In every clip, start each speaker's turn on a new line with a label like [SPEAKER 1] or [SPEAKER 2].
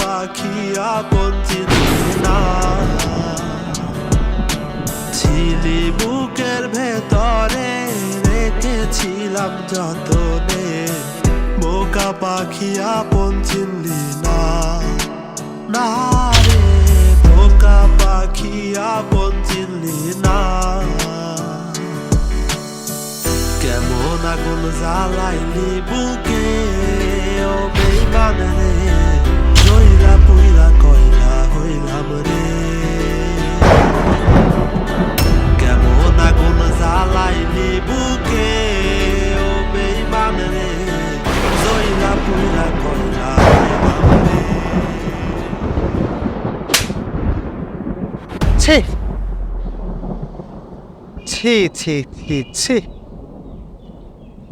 [SPEAKER 1] পাখিয়া বঞ্চিত ছিলি বুকের ভেতরে রেখেছিলাম বোকা না রে আগুন জ্বালাইলি বুকে ও বেইমান রে জইরা পুইরা কয়লা হইলাম রে কেমন আগুন জ্বালাইলি বুকে ও বেইমান রে জইরা পুইরা কয়লা হইলাম রে
[SPEAKER 2] ছি ছি ছি ছি ছি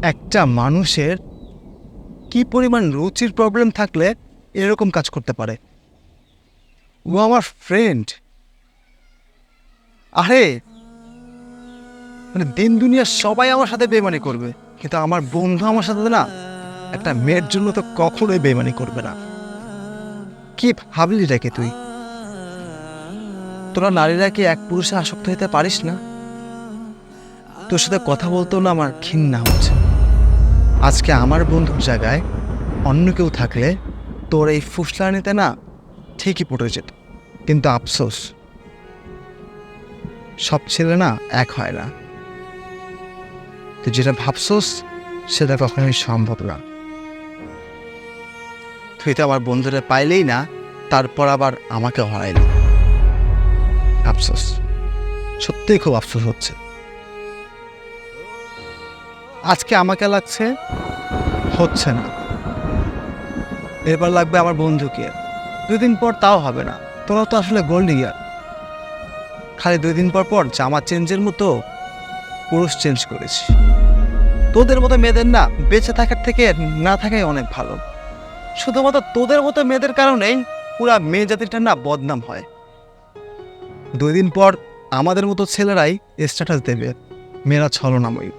[SPEAKER 2] একটা মানুষের কি পরিমাণ রুচির প্রবলেম থাকলে এরকম কাজ করতে পারে? ও আমার ফ্রেন্ড আরে মানে দিন দুনিয়ার সবাই আমার সাথে বেমানি করবে, কিন্তু আমার বন্ধু আমার সাথে না, একটা মেয়ের জন্য তো কখনোই বেমানি করবে না। কি ভাবলি রেখে তুই? তোরা নারীরা কি এক পুরুষে আসক্ত হতে পারিস না? তোর সাথে কথা বলতেও না আমার ঘৃণা হচ্ছে। আজকে আমার বন্ধুর জায়গায় অন্য কেউ থাকলে তোর এই ফুসলানিতে না ঠিকই পড়ে যেত। কিন্তু আফসোস, সব ছেলে না এক হয় না। তুই যেটা ভাবছোস, সেটা কখনোই সম্ভব না। তুই তো আমার বন্ধুরা পাইলেই না, তারপর আবার আমাকে হারাইলি। আফসোস, সত্যিই খুব আফসোস হচ্ছে। আজকে আমাকে লাগছে হচ্ছে না। এবার লাগবে আমার বন্ধুকে। দুই দিন পর তাও হবে না। তোরা তো আসলে গোল্ড ইয়ার খালি দুই দিন পর পর জামা চেঞ্জের মতো পুরুষ চেঞ্জ করেছি। তোদের মতো মেয়েদের না বেঁচে থাকার থেকে না থাকাই অনেক ভালো। শুধুমাত্র তোদের মতো মেয়েদের কারণেই পুরা মেয়ে জাতিটা না বদনাম হয়। দুই দিন পর আমাদের মতো ছেলেরাই স্ট্যাটাস দেবে। মেয়েরা ছলনাময়ী।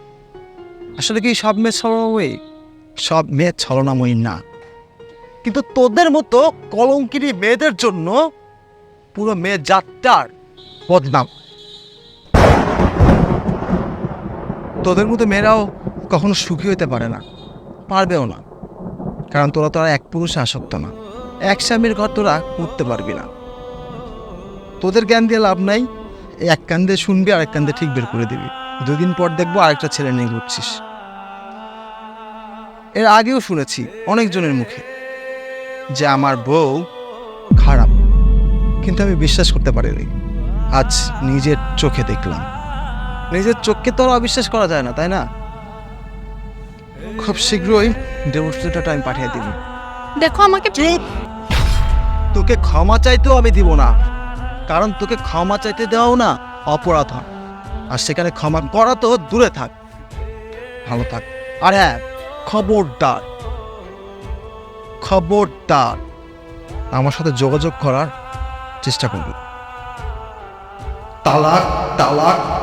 [SPEAKER 2] আসলে কি সব মেয়ে ছলনাময়ী? সব মেয়ে ছলনাময়ী না। কিন্তু তোদের মতো কলঙ্কিনী মেয়েদের জন্য পুরো মেয়ে যাত্রার বদনাম। তোদের মতো মেয়েরাও কখনো সুখী হতে পারে না, পারবেও না। কারণ তোরা তো আর এক পুরুষে আসক্ত না। এক স্বামীর ঘর তোরা করতে পারবি না। তোদের জ্ঞান দিয়ে লাভ নাই, এক কান দিয়ে শুনবি আর এক কান ঠিক বের করে দিবি। দুদিন পর দেখব আরেকটা ছেলে নিয়ে ঘুরছিস। এর আগেও শুনেছি অনেকজনের মুখে যে আমার বউ খারাপ কিন্তু আমি বিশ্বাস করতে পারিনি। আজ নিজের চোখে দেখলাম। নিজের চোখকে তো আর অবিশ্বাস করা যায় না তাই না? খুব শীঘ্রই ডেমনস্ট্রেটরটা আমি পাঠিয়ে দিব।
[SPEAKER 3] দেখো আমাকে
[SPEAKER 2] চুপ! তোকে ক্ষমা চাইতেও আমি দিব না। কারণ তোকে ক্ষমা চাইতে দেওয়াও না অপরাধ হয়। আর সেখানে ক্ষমা করা তো দূরে থাক। ভালো থাক। আর হ্যাঁ খবরদার খবরদার। আমার সাথে যোগাযোগ করার চেষ্টা করবে। তালাক তালাক।